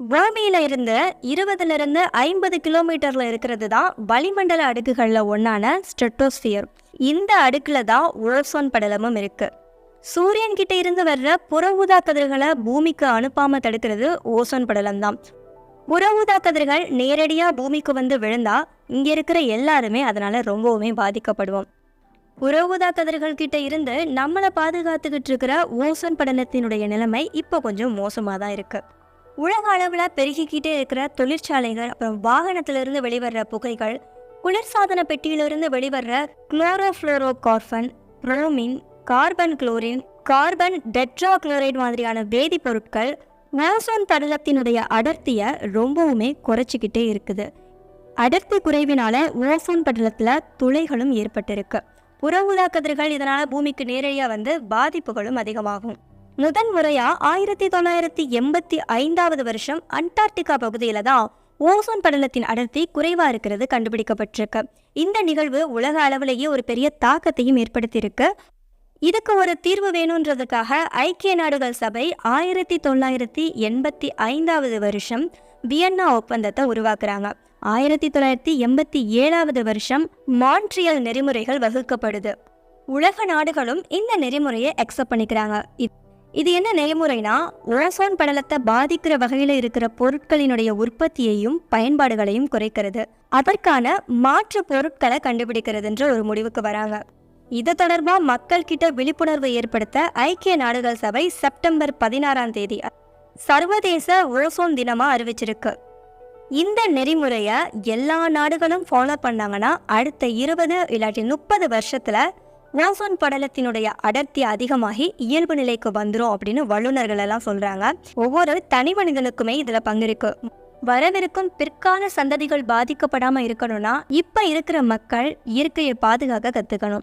பூமியில இருந்து இருபதுல இருந்து ஐம்பது கிலோமீட்டர்ல இருக்கிறது தான் வளிமண்டல அடுக்குகளில் ஒன்னான ஸ்டெட்டோஸ்பியர் இந்த அடுக்குல தான் ஓசோன் படலமும் இருக்கு. சூரியன் கிட்ட இருந்து வர்ற புற ஊதா கதிர்களை பூமிக்கு அனுப்பாம தடுக்கிறது ஓசோன் படலம் தான். புற ஊதா கதிர்கள் நேரடியாக பூமிக்கு வந்து விழுந்தா இங்க இருக்கிற எல்லாருமே அதனால ரொம்பவுமே பாதிக்கப்படுவோம். புற ஊதா கதிர்கள் கிட்ட இருந்து நம்மளை பாதுகாத்துக்கிட்டு இருக்கிற ஓசோன் படலத்தினுடைய நிலைமை இப்போ கொஞ்சம் மோசமாக தான் இருக்குது உலக அளவில் பெருகிக்கிட்டே இருக்கிற தொழிற்சாலைகள் அப்புறம் வாகனத்திலிருந்து வெளிவர்ற புகைகள் குளிர்சாதன பெட்டியிலிருந்து வெளிவர்ற chlorofluorocarbon bromine carbon chlorine carbon tetrachloride மாதிரியான வேதிப்பொருட்கள் ஓசோன் படலத்தினுடைய அடர்த்தியை ரொம்பவுமே குறைச்சிக்கிட்டே இருக்குது. அடர்த்தி குறைவினால ஓசோன் படலத்தில் துளைகளும் ஏற்பட்டிருக்கு. புற ஊதா கதிர்கள் இதனால் பூமிக்கு நேரடியாக வந்து பாதிப்புகளும் அதிகமாகும். முதன் முறையா ஆயிரத்தி தொள்ளாயிரத்தி எண்பத்தி ஐந்தாவது வருஷம் அண்டார்டிகா பகுதியில தான் ஓசோன் படலத்தின் அடர்த்தி குறைவாக இருக்கிறது கண்டுபிடிக்கப்பட்டிருக்கு. இந்த நிகழ்வு உலக அளவிலேயே ஒரு பெரிய தாக்கத்தையும் ஏற்படுத்தியிருக்கு. இதுக்கு ஒரு தீர்வு வேணுன்றதுக்காக ஐக்கிய நாடுகள் சபை ஆயிரத்தி தொள்ளாயிரத்தி எண்பத்தி ஐந்தாவது வருஷம் வியன்னா ஒப்பந்தத்தை உருவாக்குறாங்க. ஆயிரத்தி தொள்ளாயிரத்தி எண்பத்தி ஏழாவது வருஷம் மான்ட்ரியல் நெறிமுறைகள் வகுக்கப்படுது. உலக நாடுகளும் இந்த நெறிமுறையை அக்செப்ட் பண்ணிக்கிறாங்க. இது என்ன நெறிமுறைனா ஓசோன் படலத்தை பாதிக்கிற வகையில் இருக்கிற பொருட்களினுடைய உற்பத்தியையும் பயன்பாடுகளையும் குறைக்கிறது. அதற்கான மாற்று பொருட்களை கண்டுபிடிக்கிறதுன்ற ஒரு முடிவுக்கு வராங்க. இது தொடர்பாக மக்கள் கிட்ட விழிப்புணர்வு ஏற்படுத்த ஐக்கிய நாடுகள் சபை செப்டம்பர் பதினாறாம் தேதி சர்வதேச ஓசோன் தினமாக அறிவிச்சிருக்கு. இந்த நெறிமுறையை எல்லா நாடுகளும் ஃபாலோ பண்ணாங்கன்னா அடுத்த இருபது இல்லாட்டி முப்பது வருஷத்தில் ஓசோன் படலத்தினுடைய அடர்த்தி அதிகமாகி இயல்பு நிலைக்கு வந்துடும் அப்படின்னு வல்லுநர்கள் எல்லாம் சொல்றாங்க. ஒவ்வொரு தனி மனிதனுக்குமே இதுல பங்கிருக்கு. வரவிருக்கும் பிற்கால சந்ததிகள் பாதிக்கப்படாம இருக்கணும்னா இப்ப இருக்கிற மக்கள் இயற்கையை பாதுகாக்க கத்துக்கணும்.